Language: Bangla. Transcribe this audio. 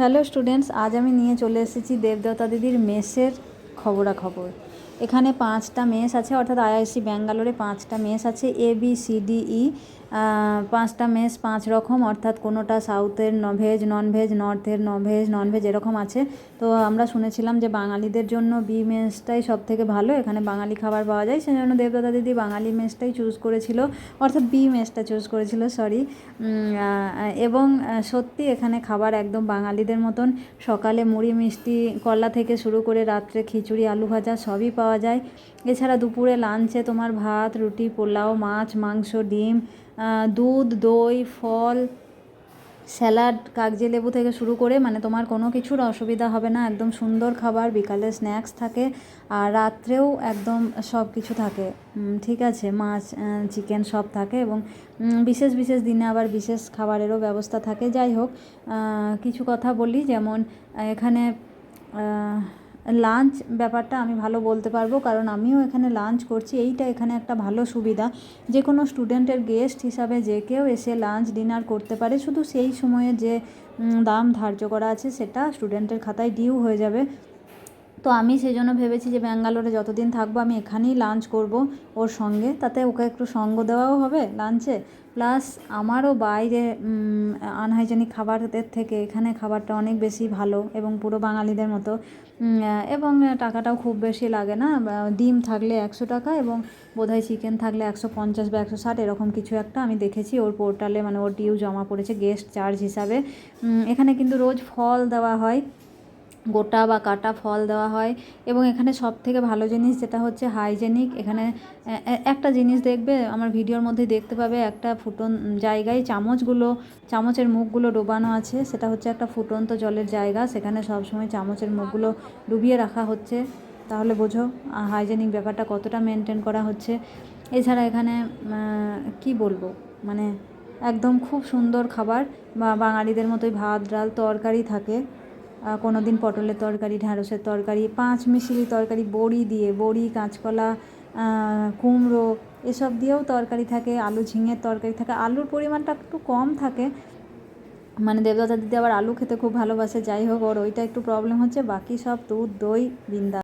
হ্যালো স্টুডেন্টস আজ আমি নিয়ে চলে এসেছি দেবদত্তা দিদির মেসের খবরাখবর। এখানে পাঁচটা মেস আছে, অর্থাৎ আইআইসি ব্যাঙ্গালোরে পাঁচটা মেস আছে, A, B, C, D, E পাঁচটা মেস, পাঁচ রকম, অর্থাৎ কোনোটা সাউথের ভেজ নন ভেজ নর্থের ভেজ নন ভেজ এরকম আছে। তো আমরা শুনেছিলাম যে বাঙালিদের জন্য বি মেসটাই সব থেকে ভালো, এখানে বাঙালি খাবার পাওয়া যায়। সেই জন্য দেবদত্তা দিদি বাঙালি মেসটাই চুজ করেছিল, অর্থাৎ বি মেসটা চুজ করেছিল সরি এবং সত্যি এখানে খাবার একদম বাঙালিদের মতন। সকালে মুড়ি মিষ্টি, কলা থেকে শুরু করে রাত্রে খিচুড়ি, আলু ভাজা সবই পাওয়া যায়। এছাড়া দুপুরে লাঞ্চে তোমার ভাত, রুটি, পোলাও, মাছ, মাংস, ডিম দুধ, দই, ফল, স্যালাড, কাগজি লেবু থেকে শুরু করে মানে তোমার কোনো কিছুর অসুবিধা হবে না। একদম সুন্দর খাবার, বিকালে স্ন্যাক্স থাকে আর রাত্রেও একদম সব কিছু থাকে। ঠিক আছে, মাছ চিকেন সব থাকে এবং বিশেষ বিশেষ দিনে আবার বিশেষ খাবারেরও ব্যবস্থা থাকে। যাই হোক কিছু কথা বলি যেমন এখানে লাঞ্চ ব্যাপারটা আমি ভালো বলতে পারব, কারণ আমিও এখানে লাঞ্চ করছি। এইটা এখানে একটা ভালো সুবিধা। যে কোনো স্টুডেন্টের গেস্ট হিসাবে যে কেউ এসে লাঞ্চ, ডিনার করতে পারে। শুধু সেই সময়ে যে দাম ধার্য করা আছে, সেটা স্টুডেন্টের খাতায় ডিউ হয়ে যাবে। তো আমি সেই জন্য ভেবেছি যে ব্যাঙ্গালোরে যতদিন থাকব আমি এখানেই লাঞ্চ করব ওর সঙ্গে, তাতে ওকে একটু সঙ্গ দেওয়াও হবে লাঞ্চে। প্লাস আমারও বাইরে আনহাইজেনিক খাবারের থেকে এখানে খাবারটা অনেক বেশি ভালো এবং পুরো বাঙালিদের মতো। এবং টাকাটাও খুব বেশি লাগে না ডিম থাকলে একশো টাকা এবং বোধহয় চিকেন থাকলে একশো পঞ্চাশ বা একশো ষাট এরকম কিছু একটা আমি দেখেছি ওর পোর্টালে মানে ওর ডিউ জমা পড়েছে গেস্ট চার্জ হিসাবে। এখানে কিন্তু রোজ ফল দেওয়া হয়। গোটা বা কাটা ফল দেওয়া হয়। এবং এখানে সব থেকে ভালো জিনিস যেটা হচ্ছে হাইজেনিক এখানে একটা জিনিস দেখবে, আমার ভিডিওর মধ্যে দেখতে পাবে, একটা ফুটন জায়গায় চামচগুলো, চামচের মুখগুলো ডোবানো আছে, সেটা হচ্ছে একটা ফুটন্ত জলের জায়গা, সেখানে সবসময় চামচের মুখগুলো ডুবিয়ে রাখা হচ্ছে। তাহলে বোঝো হাইজেনিক ব্যাপারটা কতটা মেনটেন করা হচ্ছে। এছাড়া এখানে কি বলব মানে একদম খুব সুন্দর খাবার, বা বাঙালিদের মতোই ভাত, ডাল, তরকারি থাকে। কোনো দিন পটলের তরকারি, ঢ্যাঁড়সের তরকারি, পাঁচ মিশিলি তরকারি, বড়ি দিয়ে, বড়ি, কাঁচকলা কুমড়ো, এসব দিয়েও তরকারি থাকে, আলু ঝিঙের তরকারি থাকে। আলুর পরিমাণটা একটু কম থাকে। মানে দেবদাতা দিদি আবার আলু খেতে খুব ভালোবাসে। যাই হোক, ওর ওইটা একটু প্রবলেম হচ্ছে। বাকি সব দুধ, দই বিন্দা